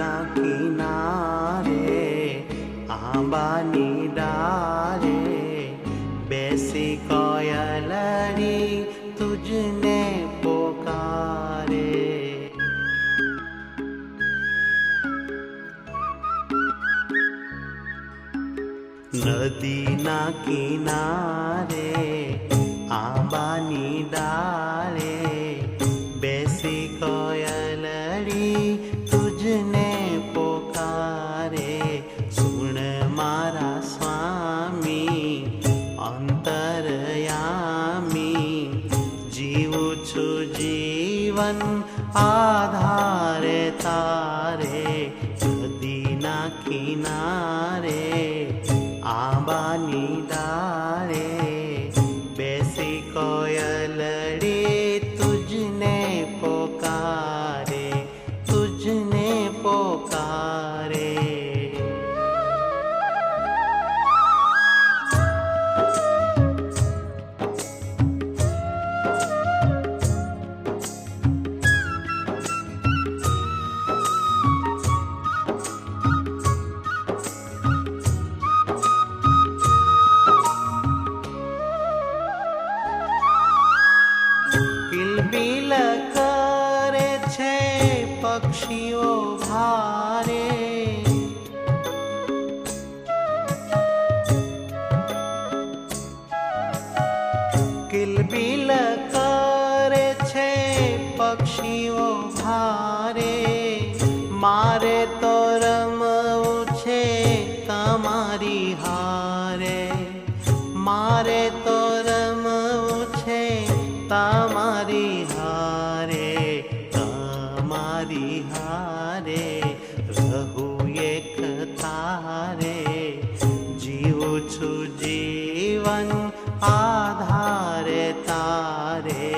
না কিনারে আবানি ডারে বেশি কয়লারি তুজনে পোকারে। নদী না কিনারে আবানি ডারে আধারে তারে যদি না কিনারে আবানি শিও ভারে। কিলবিল করেছে পক্ষীও ভারে। মারে তরম উঠে তোমারি হারে। মারে তরম উঠে তোমার तारे तारे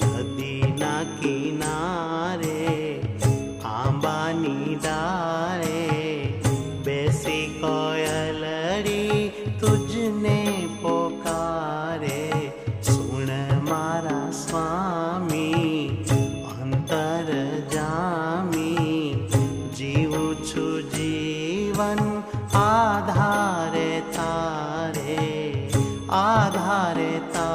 नदी ना किनारे, आंबानी दारे, बेसी कोयलड़ी तुझने पोकारे, सुन मारा स्वामी, अंतर जामी, जीव छु जीवन आधारे तारे आधारे तारे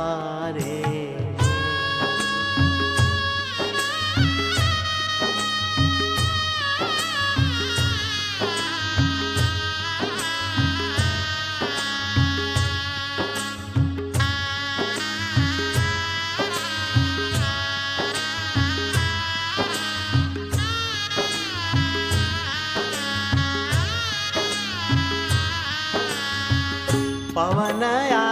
पवनया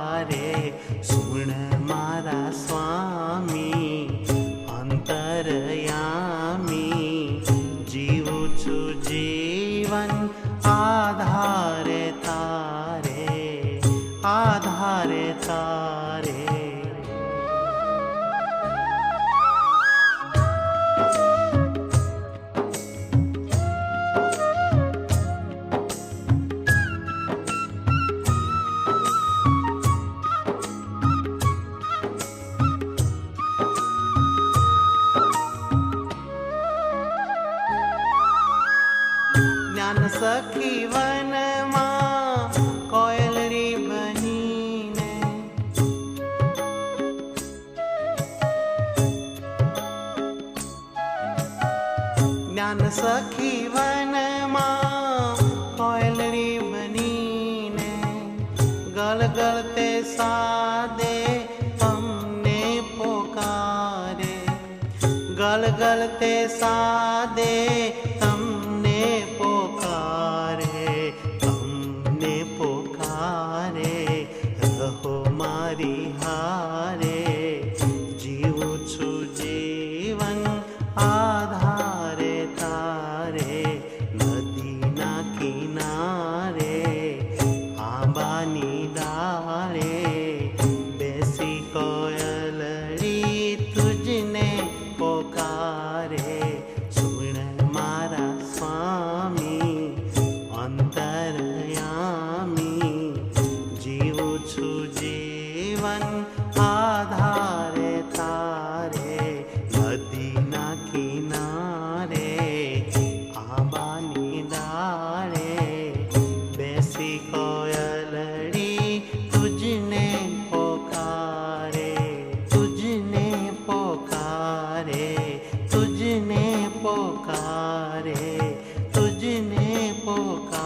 તારે સુણ મારા સ્વામી અંતરયામી જીવું છું જીવન આધારે તારે આધારે તારે સખી વનમાં બનીને ગળ ગળતે સાદે અમને પોકારે. ગળ ગળતે સાદે सहारे तुझने पुकार